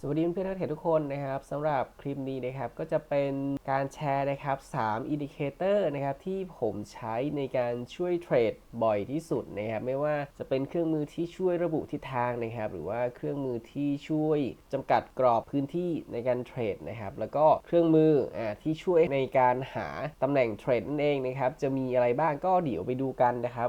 สวัสดีเพื่อนนักเทรดทุกคนนะครับสำหรับคลิปนี้นะครับก็จะเป็นการแชร์นะครับ3อินดิเคเตอร์นะครับที่ผมใช้ในการช่วยเทรดบ่อยที่สุดนะครับไม่ว่าจะเป็นเครื่องมือที่ช่วยระบุทิศทางนะครับหรือว่าเครื่องมือที่ช่วยจำกัดกรอบพื้นที่ในการเทรดนะครับแล้วก็เครื่องมืออ่าที่ช่วยในการหาตำแหน่งเทรดนั่นเองนะครับจะมีอะไรบ้างก็เดี๋ยวไปดูกันนะครับ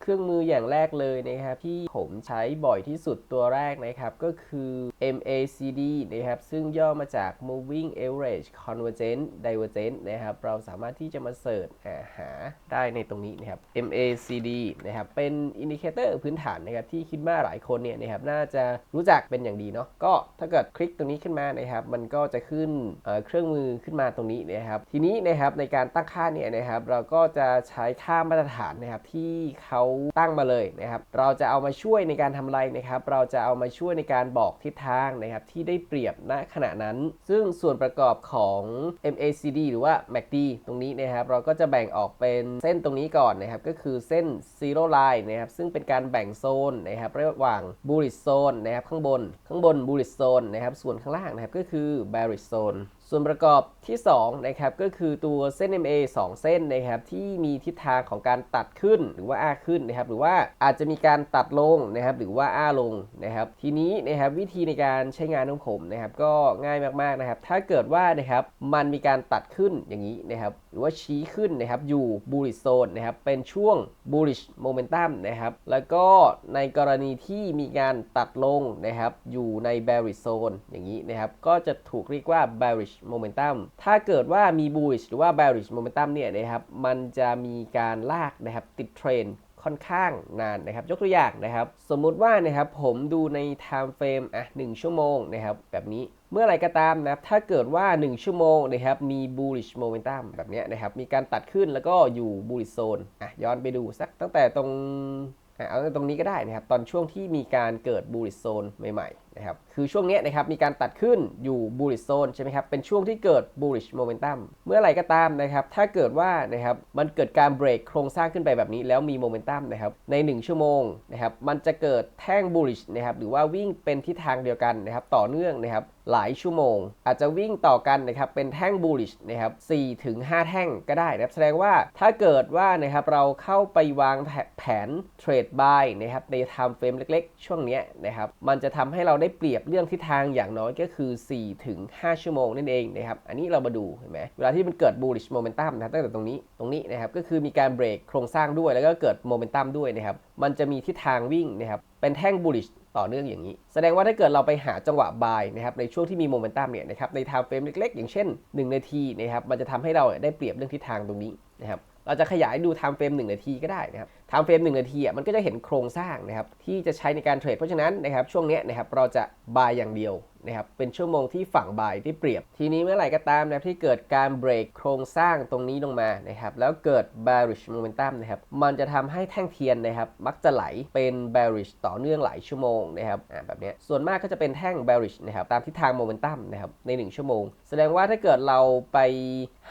เครื่องมืออย่างแรกเลยนะครับที่ผมใช้บ่อยที่สุดตัวแรกนะครับ ก็คือ MACD นะครับ ซึ่งย่อมาจาก Moving Average Convergent Divergent นะครับ เราสามารถที่จะมาเสิร์ชหาหาได้ในตรงนี้นะครับ MACD นะครับ เป็นอินดิเคเตอร์พื้นฐานนะครับ ที่คิดว่าหลายคนเนี่ยนะครับ น่าจะรู้จักเป็นอย่างดีเนาะก็ถ้าเกิดคลิกตรงนี้ขึ้นมานะครับ มันก็จะขึ้นเเครื่องมือขึ้นมาตรงนี้นะครับ ทีนี้นะครับในการตั้งค่าเนี่ยนะครับ เราก็จะใช้ค่ามาตรฐานนะครับที่เขาตั้งมาเลยนะครับ เราจะเอามาช่วยในการทำอะไรนะครับ เราจะเอามาช่วยในการบอกทิศทางนะครับที่ได้เปรียบณขณะนั้น ซึ่งส่วนประกอบของ MACD หรือว่า MACD ตรงนี้นะครับ เราก็จะแบ่งออกเป็นเส้นตรงนี้ก่อนนะครับ ก็คือเส้น zero line นะครับ ซึ่งเป็นการแบ่งโซนนะครับระหว่าง bullish zone นะครับ ข้างบน ข้างบน bullish zone นะครับ ส่วนข้างล่างนะครับก็คือ bearish zone ส่วนประกอบที่2นะครับก็คือตัวเส้น MA 2 เส้นนะครับที่มีทิศทางของการตัดขึ้นหรือว่าอ้าขึ้นนะครับหรือว่าอาจจะมีการตัดลงนะครับหรือว่าอ้าลงนะครับทีนี้นะครับวิธีในการใช้งานของผมนะครับก็ง่ายมากๆนะครับถ้าเกิดว่านะครับมันมีการตัดขึ้นอย่างนี้นะครับหรือว่าชี้ขึ้นนะครับอยู่ bullish zone นะครับเป็นช่วง bullish momentum นะครับแล้วก็ในกรณีที่มีการตัดลงนะครับอยู่ใน bearish zone อย่างนี้นะครับก็จะถูกเรียกว่า bearish momentum ถ้าเกิดว่ามี bullish หรือว่า bearish momentum เนี่ยนะครับมันจะมีการลากนะครับติดเทรน ค่อนข้างนานนะครับ ยกตัวอย่างนะครับ สมมุติว่านะครับผมดูใน time frame อะ1ชั่วโมงนะครับ แบบนี้เมื่อไรก็ตามนะครับ ถ้าเกิดว่า 1 ชั่วโมงนะครับ มี bullish momentum แบบนี้นะครับ มีการตัดขึ้นแล้วก็อยู่ bullish zone อะย้อนไปดูสักตั้งแต่ตรงเอาตรงนี้ก็ได้นะครับ ตอนช่วงที่มีการเกิด bullish zone ใหม่ๆ นะครับคือช่วงนี้นะครับมีการตัดขึ้นอยู่ bullish zone ใช่ไหมครับเป็นช่วงที่เกิด bullish momentum เมื่อไหร่ก็ตามนะครับถ้าเกิดว่านะครับมันเกิดการเบรกโครงสร้างขึ้นไปแบบนี้ แล้วมี momentum นะครับใน 1 ชั่วโมงนะครับมันจะเกิดแท่ง bullish นะครับหรือว่าวิ่งเป็นทิศทางเดียวกันนะครับต่อเนื่องนะครับหลายชั่วโมง อาจจะวิ่งต่อกันนะครับเป็นแท่ง bullish นะครับ4ถึง5แท่งก็ได้นะครับแสดงว่าถ้าเกิดว่านะครับเราเข้าไปวางแผนเทรด buy นะครับใน time frame เล็ก ๆ ช่วงนี้นะครับมันจะทำให้เราได้เปรียบเรื่องทิศทางอย่างน้อยก็คือ 4 ถึง 5 ชั่วโมงนั่นเองนะครับอันนี้เรามาดูเห็นไหมเวลาที่มันเกิด bullish momentum นะครับตั้งแต่ตรงนี้ตรงนี้นะครับก็คือมีการเบรกโครงสร้างด้วยแล้วก็เกิด momentum ด้วยนะครับมันจะมีทิศทางวิ่งนะครับเป็นแท่ง bullish ต่อเนื่องอย่างนี้ แสดงว่าถ้าเกิดเราไปหาจังหวะ buy นะครับในช่วงที่มี momentum เนี่ยนะครับใน time frame เล็กๆ อย่างเช่น 1 นาทีนะครับมันจะทำให้เราได้เปรียบเรื่องทิศทางตรงนี้นะครับ เราจะขยายดูไทม์เฟรม1นาทีก็ได้นะครับไทม์เฟรม1นาทีอะมันก็จะเห็นโครงสร้างนะครับที่จะใช้ในการเทรดเพราะฉะนั้นนะครับช่วงนี้นะครับเราจะบายอย่างเดียวนะครับเป็นชั่วโมงที่ฝั่ง buy ที่เปรียบ ทีนี้เมื่อไหร่ก็ตามนะที่เกิดการเบรกโครงสร้างตรงนี้ลงมานะครับแล้วเกิด bearish momentum นะครับมันจะทำให้แท่งเทียนนะครับมักจะไหลเป็น bearish ต่อเนื่องหลายชั่วโมงนะครับอ่าแบบนี้ส่วนมากก็จะเป็นแท่ง bearish นะครับตามทิศทาง momentum นะครับใน 1 ชั่วโมง แสดงว่าถ้าเกิดเราไป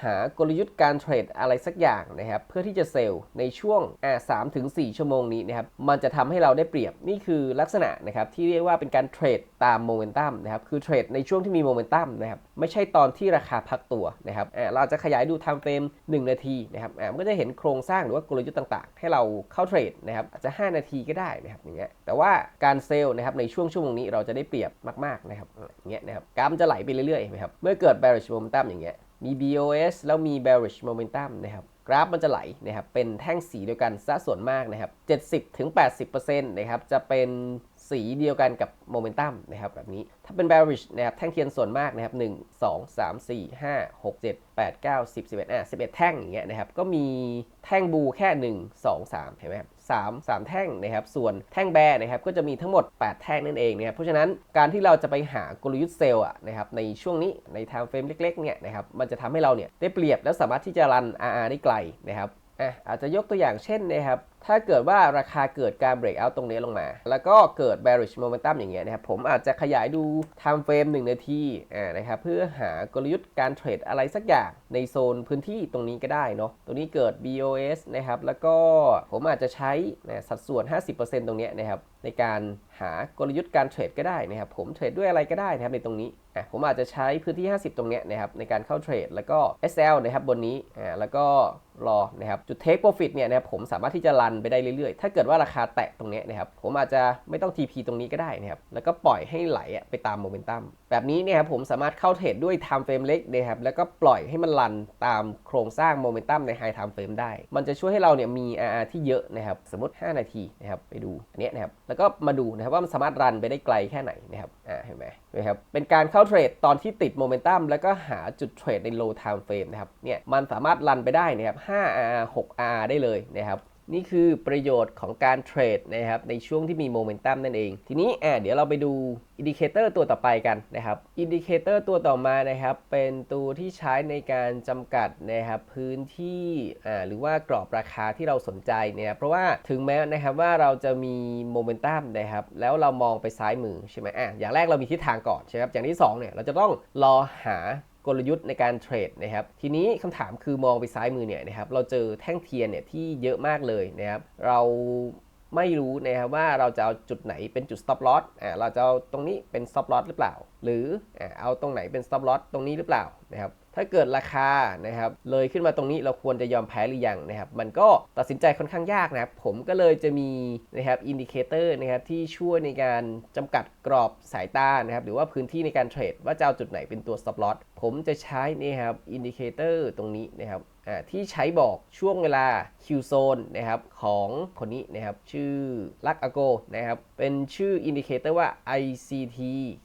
หากลยุทธ์การเทรดอะไรสักอย่างนะครับเพื่อที่จะเซลล์ในช่วงอ่าสามถึงสี่ชั่วโมงนี้นะครับมันจะทำให้เราได้เปรียบนี่คือลักษณะนะครับที่เรียกว่าเป็นการเทรดตามโมเมนตัมนะครับคือเทรดในช่วงที่มีโมเมนตัมนะครับไม่ใช่ตอนที่ราคาพักตัวนะครับเราจะขยายดู time frame 1นาทีนะครับมันก็จะเห็นโครงสร้างหรือว่ากลยุทธ์ต่างๆ ให้เราเข้าเทรดนะครับอาจจะ 5 นาทีก็ได้นะครับอย่างเงี้ยแต่ว่าการเซลล์นะครับในช่วงชั่วโมงนี้เราจะได้เปรียบมากๆนะครับอย่างเงี้ยนะครับกราฟมันจะไหลไปเรื่อยๆนไหมครับเมื่อเกิด bearish momentum อย่างเงี้ยมี BOS แล้วมี bearish momentum นะครับกราฟมันจะไหลนะครับเป็นแท่งสีเดียวกันซะส่วนมากนะครับ70-80%นะครับจะเป็น สีเดียวกันกับโมเมนตัมนะครับแบบนี้ถ้าเป็น bearish นะครับแท่งเทียนส่วนมากนะครับ1 2 3 4 5 6 7 8 9 10 11อะ11 แท่งอย่างเงี้ยนะครับก็มีแท่งบูแค่ 1 2 3เห็นไหมครับ3 3แท่งนะครับส่วนแท่งแบนะครับก็จะมีทั้งหมด 8 แท่งนั่นเองนะครับเพราะฉะนั้นการที่เราจะไปหากลยุทธ์เซลล์อะนะครับในช่วงนี้ใน time frame เล็กๆเนี่ยนะครับมันจะทำให้เราเนี่ยได้เปรียบแล้วสามารถที่จะรัน RR ได้ไกลนะครับอะอาจจะยกตัวอย่างเช่นนะครับ ถ้าเกิดว่าราคาเกิดการ break out ตรงนี้ลงมา แล้วก็เกิด bearish momentum อย่างเงี้ยนะครับ ผมอาจจะขยายดู time frame 1นาทีอ่านะครับ เพื่อหากลยุทธ์การเทรดอะไรสักอย่างในโซนพื้นที่ตรงนี้ก็ได้เนาะ ตรงนี้เกิด BOS นะครับ แล้วก็ผมอาจจะใช้นะสัดส่วน 50%ตรงเนี้ยนะครับ ในการหากลยุทธ์การเทรดก็ได้นะครับ ผมเทรดด้วยอะไรก็ได้นะครับในตรงนี้อะผมอาจจะใช้พื้นที่ 50 ตรงเนี้ยนะครับในการเข้าเทรด แล้วก็ SL นะครับบนนี้อ่าแล้วก็รอนะครับจุด take profit เนี่ยนะครับผมสามารถที่จะรันไปได้เรื่อยๆ ถ้าเกิดว่าราคาแตะตรงนี้นะครับผมอาจจะไม่ต้อง TP ตรงนี้ก็ได้นะครับแล้วก็ปล่อยให้ไหลไปตามโมเมนตัมแบบนี้เนี่ยครับผมสามารถเข้าเทรดด้วย time frame เล็กนะครับแล้วก็ปล่อยให้มันรันตามโครงสร้างโมเมนตัมใน high time frame ได้ มันจะช่วยให้เราเนี่ยมี RR ที่เยอะนะครับสมมติ 5 นาทีนะครับไปดูอันนี้นะครับแล้วก็มาดูนะครับว่ามันสามารถรันไปได้ไกลแค่ไหนนะครับอ่าเห็นไหมนะครับเป็นการเข้าเทรดตอนที่ติดโมเมนตัมแล้วก็หาจุดเทรดใน low time frame นะครับเนี่ยมันสามารถรันไปได้นะครับ 5R 6R ได้เลยนะครับ นี่คือประโยชน์ของการเทรดนะครับในช่วงที่มีโมเมนตัมนั่นเอง ทีนี้อ่าเดี๋ยวเราไปดูอินดิเคเตอร์ตัวต่อไปกันนะครับอินดิเคเตอร์ตัวต่อมานะครับเป็นตัวที่ใช้ในการจำกัดนะครับพื้นที่อ่าหรือว่ากรอบราคาที่เราสนใจเนะครับเพราะว่าถึงแม้นะครับว่าเราจะมีโมเมนตัมนะครับแล้วเรามองไปซ้ายมือใช่ไหมอะอย่างแรกเรามีทิศทางก่อนใช่ไหมครับอย่างที่สองเนี่ยเราจะต้องรอหา กลยุทธ์ในการเทรดนะครับ ทีนี้คำถามคือมองไปซ้ายมือเนี่ยนะครับ เราเจอแท่งเทียนเนี่ยที่เยอะมากเลยนะครับ เราไม่รู้นะครับว่าเราจะเอาจุดไหนเป็นจุด stop loss อ่าเราจะเอาตรงนี้เป็น stop loss หรือเปล่า หรืออ่าเอาตรงไหนเป็น stop loss ตรงนี้หรือเปล่านะครับ ถ้าเกิดราคานะครับเลยขึ้นมาตรงนี้เราควรจะยอมแพ้หรือยังนะครับมันก็ตัดสินใจค่อนข้างยากนะครับผมก็เลยจะมีนะครับอินดิเคเตอร์นะครับที่ช่วยในการจำกัดกรอบสายตานะครับหรือว่าพื้นที่ในการเทรดว่าจะเอาจุดไหนเป็นตัว stop loss ผมจะใช้นี่ครับอินดิเคเตอร์ตรงนี้นะครับ ที่ใช้บอกช่วงเวลา Q zone นะครับของคนนี้นะครับชื่อลักอโกนะครับเป็นชื่ออินดิเคเตอร์ว่า ICT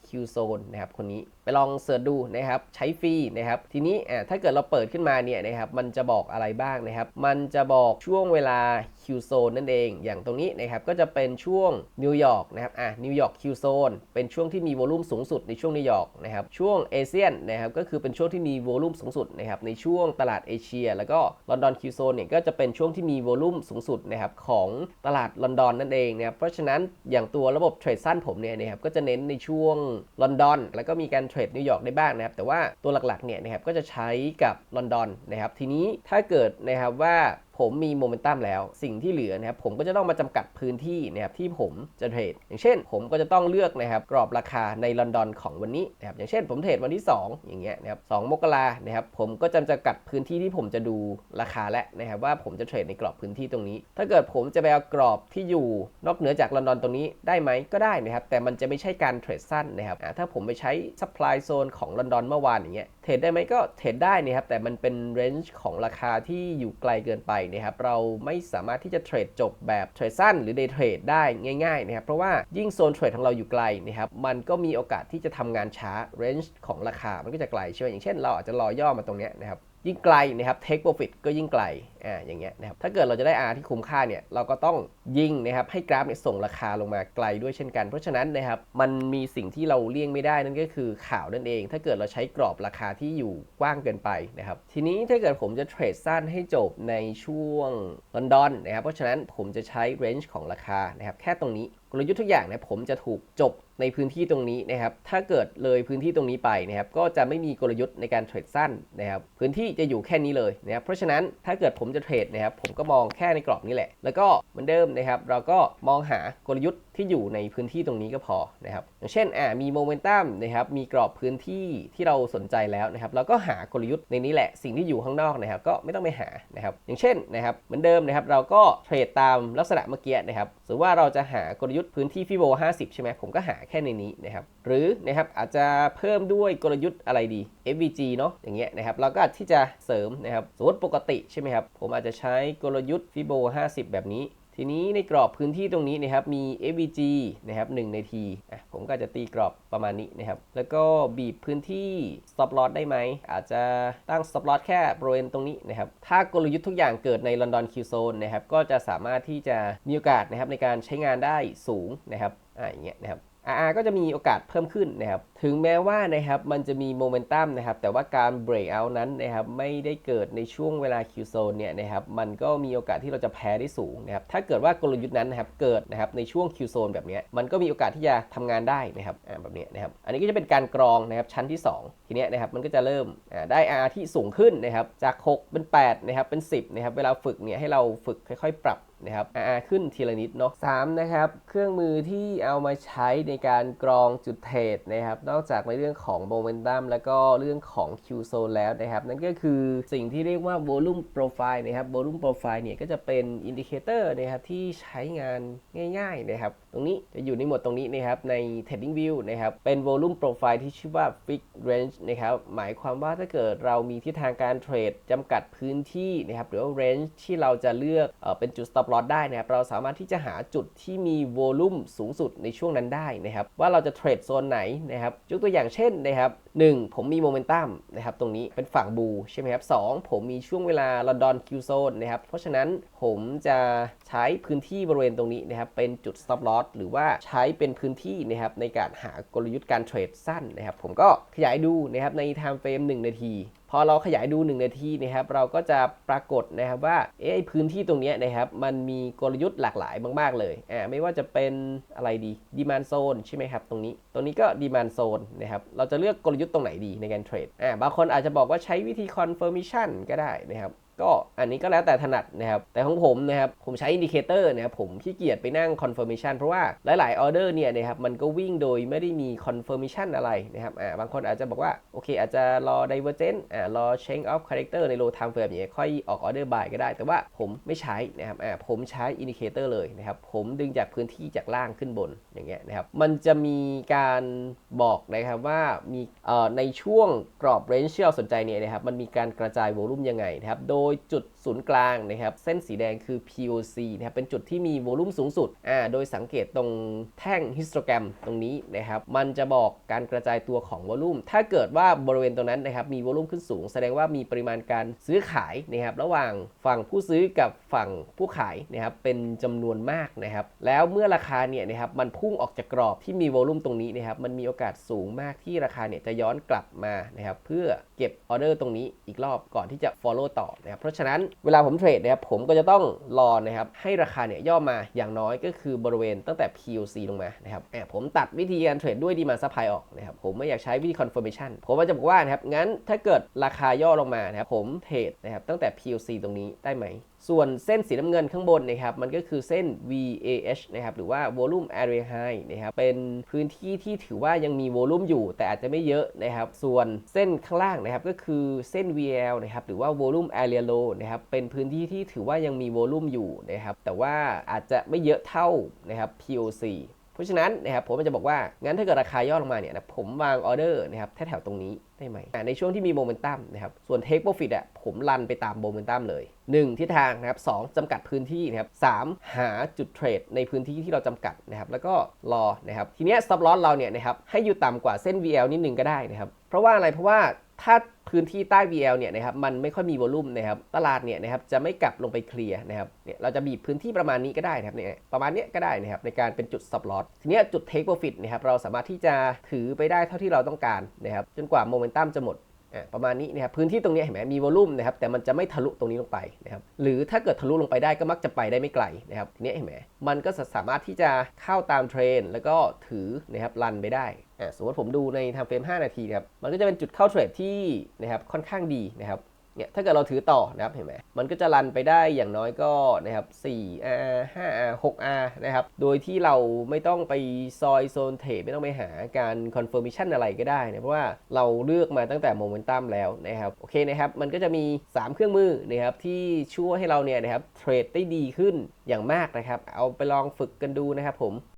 Q zone นะครับคนนี้ไปลองเสิร์ชดูนะครับใช้ฟรีนะครับทีนี้ถ้าเกิดเราเปิดขึ้นมาเนี่ยนะครับมันจะบอกอะไรบ้างนะครับ มันจะบอกช่วงเวลา Q zone นั่นเอง อย่างตรงนี้นะครับก็จะเป็นช่วงนิวยอร์กนะครับอ่านิวยอร์ก Q zone เป็นช่วงที่มีโวลูมสูงสุดในช่วงนิวยอร์กนะครับช่วงเอเชียนนะครับก็คือเป็นช่วงที่มีโวลูมสูงสุดนะครับในช่วงตลาดเอเชีย แล้วก็ลอนดอน Q zone เนี่ยก็จะเป็นช่วงที่มีโวลูมสูงสุดนะครับของตลาดลอนดอนนั่นเองนะครับเพราะฉะนั้นอย่างตัวระบบเทรดสั้นผมเนี่ยนะครับก็จะเน้นในช่วงลอนดอน แล้วก็มีการเทรดนิวยอร์กได้บ้างนะครับแต่ว่าตัวหลักๆเนี่ยนะครับก็จะใช้กับลอนดอนนะครับทีนี้ถ้าเกิดนะครับว่าผมมีโมเมนตัมแล้ว สิ่งที่เหลือนะครับผมก็จะต้องมาจำกัดพื้นที่นะครับที่ผมจะเทรดอย่างเช่น ผมก็จะต้องเลือกนะครับกรอบราคาในลอนดอนของวันนี้นะครับอย่างเช่น ผมเทรดวันที่ 2 อย่างเงี้ยนะครับสมกรานะครับผมก็จะจำกัดพื้นที่ที่ผมจะดูราคาและนะครับว่าผมจะเทรดในกรอบพื้นที่ตรงนี้ ถ้าเกิดผมจะไปเอากรอบที่อยู่นอกเหนือจากลอนดอนตรงนี้ได้ไหมก็ได้นะครับแต่มันจะไม่ใช่การเทรดสั้นนะครับถ้าผมไปใช้ supply zone ของลอนดอนเมื่อวานอย่างเงี้ยเทรดได้ไหมก็เทรดได้นะครับแต่มันเป็นเรนจ์ของราคาที่อยู่ไกลเกินไปนะครับเราไม่สามารถที่จะเทรดจบแบบเทรดสั้นหรือเดย์เทรดได้ง่ายๆนะครับเพราะว่ายิ่งโซนเทรดของเราอยู่ไกลนะครับมันก็มีโอกาสที่จะทำงานช้าเรนจ์ของราคามันก็จะไกลเช่นอย่างเช่น เราอาจจะรอย่อมาตรงนี้นะครับ ยิ่งไกลนะครับ take profit ก็ยิ่งไกลอ่าอย่างเงี้ยนะครับถ้าเกิดเราจะได้ R ที่คุ้มค่าเนี่ยเราก็ต้องยิงนะครับให้กราฟเนี่ยส่งราคาลงมาไกลด้วยเช่นกัน เพราะฉะนั้นนะครับมันมีสิ่งที่เราเลี่ยงไม่ได้นั่นก็คือข่าวนั่นเอง ถ้าเกิดเราใช้กรอบราคาที่อยู่กว้างเกินไปนะครับทีนี้ถ้าเกิดผมจะเทรดสั้นให้จบในช่วงลอนดอนนะครับเพราะฉะนั้นผมจะใช้ range ของราคานะครับแค่ตรงนี้ กลยุทธ์ทุกอย่างเนี่ยผมจะถูกจบในพื้นที่ตรงนี้นะครับ ถ้าเกิดเลยพื้นที่ตรงนี้ไปนะครับ ก็จะไม่มีกลยุทธ์ในการเทรดสั้นนะครับ พื้นที่จะอยู่แค่นี้เลยนะครับ เพราะฉะนั้นถ้าเกิดผมจะเทรดนะครับ ผมก็มองแค่ในกรอบนี้แหละ แล้วก็เหมือนเดิมนะครับ เราก็มองหากลยุทธ์ที่อยู่ในพื้นที่ตรงนี้ก็พอนะครับอย่างเช่นอ่ามีโมเมนตัมนะครับมีกรอบพื้นที่ที่เราสนใจแล้วนะครับเราก็หากลยุทธ์ในนี้แหละสิ่งที่อยู่ข้างนอกนะครับก็ไม่ต้องไปหานะครับอย่างเช่นนะครับเหมือนเดิมนะครับเราก็เทรดตามลักษณะเมื่อกี้นะครับสมมติว่าเราจะหากลยุทธ์พื้นที่ฟิโบ50 ใช่ไหมผมก็หาแค่ในนี้นะครับหรือนะครับอาจจะเพิ่มด้วยกลยุทธ์อะไรดี FVG เนาะอย่างเงี้ยนะครับเราก็ที่จะเสริมนะครับสมมติปกติใช่ไหมครับผมอาจจะใช้กลยุทธ์ฟิโบ50 แบบนี้ ทีนี้ในกรอบพื้นที่ตรงนี้นะครับมี FVG นะครับ1นทีอะผมก็จะตีกรอบประมาณนี้นะครับ แล้วก็บีบพื้นที่ stop loss ได้ไหม อาจจะตั้ง stop loss แค่บริเวณตรงนี้นะครับ ถ้ากลยุทธ์ทุกอย่างเกิดใน London Q Zone นะครับ ก็จะสามารถที่จะมีโอกาสนะครับในการใช้งานได้สูงนะครับอ่าอย่างเงี้ยนะครับ RR ก็จะมีโอกาสเพิ่มขึ้นนะครับ ถึงแม้ว่านะครับมันจะมีโมเมนตัมนะครับแต่ว่าการ break out นั้นนะครับไม่ได้เกิดในช่วงเวลา Q zone เนี่ยนะครับมันก็มีโอกาสที่เราจะแพ้ได้สูงนะครับถ้าเกิดว่ากลยุทธ์นั้นนะครับเกิดนะครับในช่วง Q zone แบบนี้มันก็มีโอกาสที่จะทำงานได้นะครับแบบนี้นะครับอันนี้ก็จะเป็นการกรองนะครับชั้นที่ 2 ทีเนี้ยนะครับมันก็จะเริ่มอ่าได้ R ที่สูงขึ้นนะครับจาก 6 เป็น8นะครับเป็น 10นะครับเวลาฝึกเนี่ยให้เราฝึกค่อยๆ ปรับนะครับ RR ขึ้นทีละนิดเนาะสามนะครับเครื่องมือที่เอามาใช้ในการกรองจุดเทรดนะครับนอกจากในเรื่องของโมเมนตัมแล้วก็เรื่องของ Q zone แล้วนะครับ นั่นก็คือสิ่งที่เรียกว่า volume profile นะครับ volume profile เนี่ยก็จะเป็นอินดิเคเตอร์นะครับที่ใช้งานง่ายๆนะครับตรงนี้จะอยู่ในหมวดตรงนี้นะครับใน trading view นะครับเป็น volume profile ที่ชื่อว่า fixed range นะครับหมายความว่าถ้าเกิดเรามีทิศทางการเทรดจำกัดพื้นที่นะครับหรือว่า range ที่เราจะเลือกเอเป็นจุด stop loss ได้นะครับเราสามารถที่จะหาจุดที่มี volume สูงสุดในช่วงนั้นได้นะครับว่าเราจะเทรดโซนไหนนะครับยกตัวอย่างเช่นนะครับ1ผมมีโมเมนตัมนะครับตรงนี้เป็นฝั่งบูใช่ไหมครับ2ผมมีช่วงเวลาลอนดอนคิวโซนนะครับเพราะฉะนั้นผมจะใช้พื้นที่บริเวณตรงนี้นะครับเป็นจุด stop loss หรือว่าใช้เป็นพื้นที่นะครับในการหากลยุทธ์การเทรดสั้นนะครับผมก็ขยายดูนะครับใน time frame 1นาที พอเราขยายดู1นาทีนะครับเราก็จะปรากฏนะครับว่าเอ้พื้นที่ตรงนี้นะครับมันมีกลยุทธ์หลากหลายมากๆเลยอ่าไม่ว่าจะเป็นอะไรดีดีมานโซนใช่ไหมครับตรงนี้ตรงนี้ก็ดีมานโซนนะครับเราจะเลือกกลยุทธ์ตรงไหนดีในการเทรดอ่าบางคนอาจจะบอกว่าใช้วิธีคอนเฟิร์มิชันก็ได้นะครับ ก็อันนี้ก็แล้วแต่ถนัดนะครับ แต่ของผมนะครับ ผมใช้อินดิเคเตอร์นะครับ ผมขี้เกียจไปนั่ง confirmation เพราะว่าหลายๆออเดอร์เนี่ยนะครับ มันก็วิ่งโดยไม่ได้มี confirmation อะไรนะครับอ่าบางคนอาจจะบอกว่า โอเค อาจจะรอ divergent อ่ารอ change of character ใน low time frame อย่างเงี้ยค่อยออกออเดอร์ buy ก็ได้ แต่ว่าผมไม่ใช้นะครับอ่าผมใช้อินดิเคเตอร์เลยนะครับ ผมดึงจากพื้นที่จากล่างขึ้นบนอย่างเงี้ยนะครับ มันจะมีการบอกนะครับว่ามีเอ่อในช่วงกรอบ range ที่เราสนใจเนี่ยนะครับ มันมีการกระจาย volume ยังไงนะครับ โดยยจุดศูนย์กลางนะครับเส้นสีแดงคือ POC นะครับเป็นจุดที่มี volume สูงสุดอ่าโดยสังเกตตรงแท่งฮิสโตแกรมตรงนี้นะครับมันจะบอกการกระจายตัวของ volume ถ้าเกิดว่าบริเวณตรงนั้นนะครับมี volume ขึ้นสูง แสดงว่ามีปริมาณการซื้อขายนะครับระหว่างฝั่งผู้ซื้อกับฝั่งผู้ขายนะครับเป็นจำนวนมากนะครับแล้วเมื่อราคาเนี่ยนะครับมันพุ่งออกจากกรอบที่มี volume ตรงนี้นะครับมันมีโอกาสสูงมากที่ราคาเนี่ยจะย้อนกลับมานะครับเพื่อเก็บออเดอร์ตรงนี้อีกรอบก่อนที่จะ follow ต่อนะครับเพราะฉะนั้นเวลาผมเทรดนะครับผมก็จะต้องรอนะครับให้ราคาเนี่ยย่อมาอย่างน้อยก็คือบริเวณตั้งแต่ POC ลงมานะครับแอบผมตัดวิธีการเทรดด้วยดีมาซัพพลายออกนะครับผมไม่อยากใช้วิธี confirmation ผมก็จะบอกว่านะครับงั้นถ้าเกิดราคาย่อลงมานะครับผมเทรดนะครับตั้งแต่ POC ตรงนี้ได้ไหม ส่วนเส้นสีน้ำเงินข้างบนนะครับมันก็คือเส้น VAH นะครับหรือว่า volume area high นะครับเป็นพื้นที่ที่ถือว่ายังมี volume อยู่ แต่อาจจะไม่เยอะนะครับส่วนเส้นข้างล่างนะครับก็คือเส้น VL นะครับหรือว่า volume area low นะครับเป็นพื้นที่ที่ถือว่ายังมี volume อยู่นะครับแต่ว่าอาจจะไม่เยอะเท่านะครับ POC ราะฉะนั้นนะครับผมจะบอกว่า งั้นถ้าเกิดราคาย่อลงมาเนี่ยนะผมวางออเดอร์นะครับแถวๆตรงนี้ได้ไหมในช่วงที่มีโมเมนตัมนะครับส่วน Take Profit อะผมรันไปตามโมเมนตัมเลย 1 ทิศทางนะครับสจำกัดพื้นที่นะครับสหาจุดเทรดในพื้นที่ที่เราจำกัดนะครับแล้วก็รอนะครับทีเนี้ย stop loss เราเนี่ยนะครับให้อยู่ต่ำกว่าเส้น VL นิดนึงก็ได้นะครับเพราะว่าอะไรเพราะว่า ถ้าพื้นที่ใต้ VL เนี่ยนะครับมันไม่ค่อยมีวอลุ่มนะครับตลาดเนี่ยนะครับจะไม่กลับลงไปเคลียร์นะครับเนี่ยเราจะบีบพื้นที่ประมาณนี้ก็ได้นะครับเนี่ยประมาณนี้ก็ได้นะครับในการเป็นจุด stop loss ทีนี้จุด take profit นะครับเราสามารถที่จะถือไปได้เท่าที่เราต้องการนะครับจนกว่าโมเมนตัมจะหมด ประมาณนี้นะครับพื้นที่ตรงนี้เห็นไหมมีวอลุ่มนะครับแต่มันจะไม่ทะลุตรงนี้ลงไปนะครับหรือถ้าเกิดทะลุลงไปได้ก็มักจะไปได้ไม่ไกลนะครับทีนี้เห็นไหมมันก็สามารถที่จะเข้าตามเทรน แล้วก็ถือนะครับรันไปได้สมมติผมดูในทางเฟรม 5 นาทีนะครับมันก็จะเป็นจุดเข้าเทรดที่นะครับค่อนข้างดีนะครับ เนี่ยถ้าเกิดเราถือต่อนะครับเห็นไหมมันก็จะรันไปได้อย่างน้อยก็นะครับ 4R 5R 6R นะครับ โดยที่เราไม่ต้องไปซอยโซนเทรดไม่ต้องไปหาการ confirmation อะไรก็ได้นะเพราะว่าเราเลือกมาตั้งแต่โมเมนตัมแล้วนะครับโอเคนะครับ มันก็จะมี 3 เครื่องมือนะครับที่ช่วยให้เราเนี่ยนะครับเทรดได้ดีขึ้นอย่างมากนะครับ เอาไปลองฝึกกันดูนะครับผม